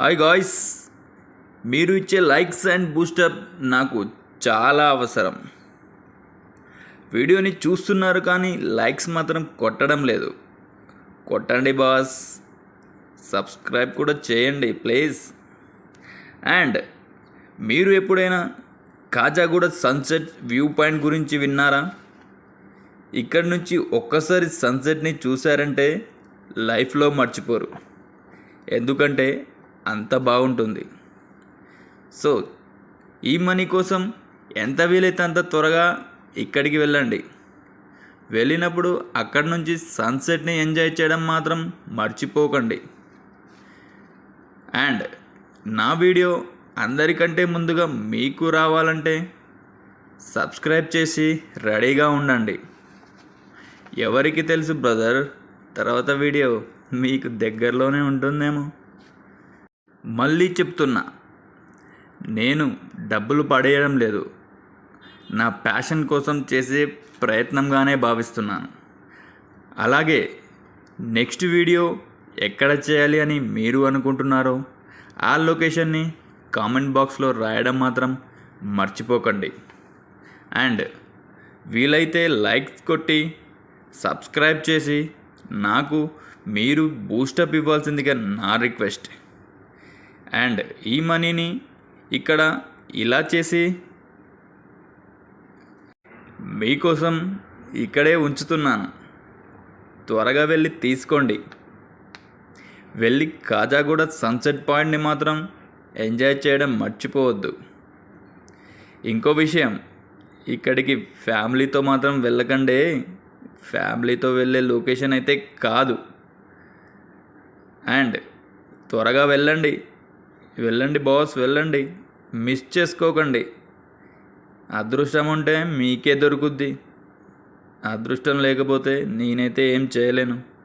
Hi guys మీరు ఇచ్చే likes and boost up నాకు చాలా అవసరం. వీడియోని చూస్తున్నారు కానీ లైక్స్ మాత్రం కొట్టడం లేదు. కొట్టండి బాస్ సబ్స్క్రైబ్ కూడా చేయండి ప్లీజ్ అండ్ మీరు ఎప్పుడైనా కాజాగూడ సన్సెట్ వ్యూ పాయింట్ గురించి విన్నారా? ఇక్కడి నుంచి ఒక్కసారి సన్సెట్ని చూశారంటే లైఫ్లో మర్చిపోరు. ఎందుకంటే అంత బాగుంటుంది. సో ఈ మనీ కోసం ఎంత వీలైతే అంత త్వరగా ఇక్కడికి వెళ్ళండి. వెళ్ళినప్పుడు అక్కడి నుంచి సన్సెట్ని ఎంజాయ్ చేయడం మాత్రం మర్చిపోకండి. అండ్ నా వీడియో అందరికంటే ముందుగా మీకు రావాలంటే సబ్స్క్రైబ్ చేసి రెడీగా ఉండండి. ఎవరికి తెలుసు బ్రదర్ తర్వాత వీడియో మీకు దగ్గరలోనే ఉంటుందేమో. మళ్ళీ చెప్తున్నా నేను డబ్బులు పడేయడం లేదు. నా ప్యాషన్ కోసం చేసే ప్రయత్నంగానే భావిస్తున్నాను. అలాగే నెక్స్ట్ వీడియో ఎక్కడ చేయాలి అని మీరు అనుకుంటున్నారో ఆ లొకేషన్ని కామెంట్ బాక్స్లో రాయడం మాత్రం మర్చిపోకండి. అండ్ వీలైతే లైక్స్ కొట్టి సబ్స్క్రైబ్ చేసి నాకు మీరు బూస్టప్ ఇవ్వాల్సిందిగా నా రిక్వెస్ట్. అండ్ ఈ మనీని ఇక్కడ ఇలా చేసి మీకోసం ఇక్కడే ఉంచుతున్నాను. త్వరగా వెళ్ళి తీసుకోండి. వెళ్ళి కాజాగూడ సన్సెట్ పాయింట్ని మాత్రం ఎంజాయ్ చేయడం మర్చిపోవద్దు. ఇంకో విషయం ఇక్కడికి ఫ్యామిలీతో మాత్రం వెళ్ళకండి. ఫ్యామిలీతో వెళ్ళే లొకేషన్ అయితే కాదు. అండ్ త్వరగా వెళ్ళండి. వెళ్ళండి బాస్ వెళ్ళండి. మిస్ చేసుకోకండి. అదృష్టం ఉంటే మీకే దొరుకుద్ది. అదృష్టం లేకపోతే నేనైతే ఏం చేయలేను.